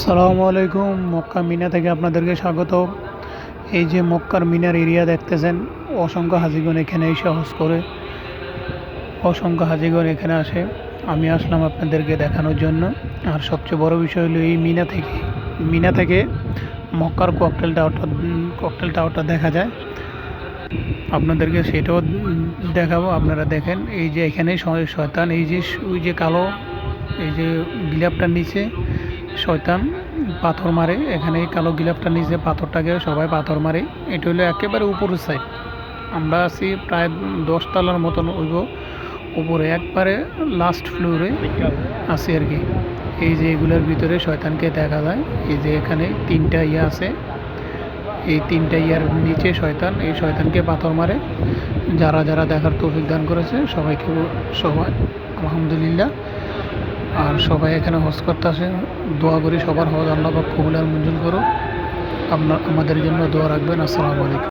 সালামু আলাইকুম, মক্কা মিনা থেকে আপনাদেরকে স্বাগত। এই যে মক্কার মিনার এরিয়া দেখতেছেন, অসংখ্য হাজিগণ এখানে এসে হজ করে, অসংখ্য হাজিগণ এখানে আসে। আমি আসলাম আপনাদেরকে দেখানোর জন্য। আর সবচেয়ে বড় বিষয় হলো এই মিনা থেকে মিনা থেকে মক্কার ককটেল টাওয়ারটা ককটেল টাওয়ারটা দেখা যায়। আপনাদেরকে সেটাও দেখাবো, আপনারা দেখেন। এই যে এখানে শয়তান, এই যে ওই যে কালো, এই যে গিলাপটার নিচে শয়তান পাথর মারে, এখানে এই কালো গিলাপটার নিচে পাথরটাকে সবাই পাথর মারে। এটা হলো একেবারে উপরের সাইড আমরা আছি প্রায় দশ তলার মতন হইব উপরে। একবারে লাস্ট ফ্লোরে আছি আর কি। এই যে এগুলোর ভিতরে শয়তানকে দেখা যায়। এই যে এখানে তিনটা ইয়ে আছে। এই তিনটা ইয়ার নিচে শয়তান, এই শয়তানকে পাথর মারে। যারা যারা দেখার তৌফিক দান করেছে, সবাইকে সবাই আলহামদুলিল্লাহ। আর সবাই এখানে হজ করতে আসে দোয়া করি সবার হজ আল্লাহ বা কবুল মঞ্জুর করো আপনার আমাদের জন্য দোয়া রাখবেন। আসসালামু আলাইকুম।